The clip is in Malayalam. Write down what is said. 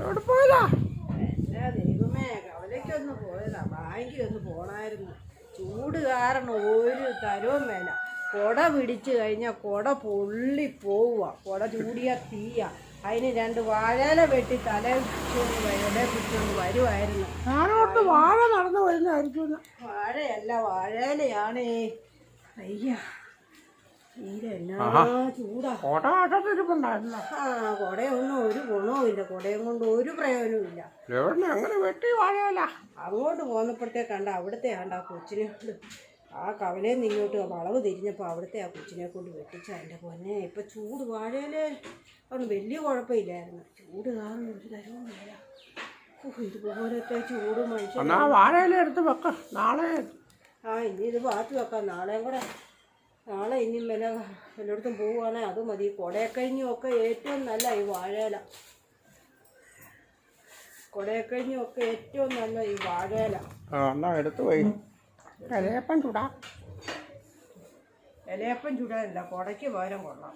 എവിടെ പോയതാ? ദൈവമേ കവലയ്ക്കൊന്ന് പോയതാ. ബാങ്കിൽ ഒന്ന് പോണായിരുന്നു. ചൂട് കാരണം ഒരു തരവും വേല കുട പിടിച്ചു കഴിഞ്ഞാൽ കുട പൊള്ളി പോവുക കുട ചൂടിയ തീയ. അതിന് രണ്ട് വാഴയില വെട്ടി തല വയലെ പിടിച്ചുകൊണ്ട് വരുമായിരുന്നു ഞാനോട്ട് വാഴ നടന്നു വരുന്നതായിരിക്കും വാഴയല്ല വാഴയിലയാണേ. അയ്യ. ആ കുടയൊന്നും ഒരു ഗുണവുമില്ല. കുടയും കൊണ്ട് ഒരു പ്രയോജനവുമില്ല. എവിടെ അങ്ങനെ വെട്ടി വാഴയല്ല അങ്ങോട്ട് പോന്നപ്പോഴത്തേക്ക് കണ്ട അവിടുത്തെ ആണ്ട് ആ കൊച്ചിനെ കൊണ്ട് ആ കവലയിൽ നിന്ന് ഇങ്ങോട്ട് വളവ് തിരിഞ്ഞപ്പോൾ അവിടുത്തെ ആ കൊച്ചിനെ കൊണ്ട് വെട്ടിച്ച എന്റെ പൊന്നെ. ഇപ്പം ചൂട് വാഴയിൽ അവന് വലിയ കുഴപ്പമില്ലായിരുന്നു. ചൂട് കാരണം ഒരു തരവും ഇതുപോലത്തെ ചൂട് മനുഷ്യൻ വെക്ക. നാളെ ആ ഇനി ഇത് ബാക്കി വെക്കാം. നാളെയും കൂടെ ഇനിയും വില എല്ലായിടത്തും പോവുകയാണെങ്കിൽ അത് മതി. കൊടയക്കഴിഞ്ഞൊക്കെ ഏറ്റവും നല്ല ഈ വാഴയില. കൊടയക്കഴിഞ്ഞൊക്കെ ഏറ്റവും നല്ല ഈ വാഴയില. എന്നാ എടുത്തു പോയി. ഇലയപ്പം ചൂടാ. ഇലയപ്പം ചുടാനില്ല കൊടയ്ക്ക് പകരം കൊള്ളാം.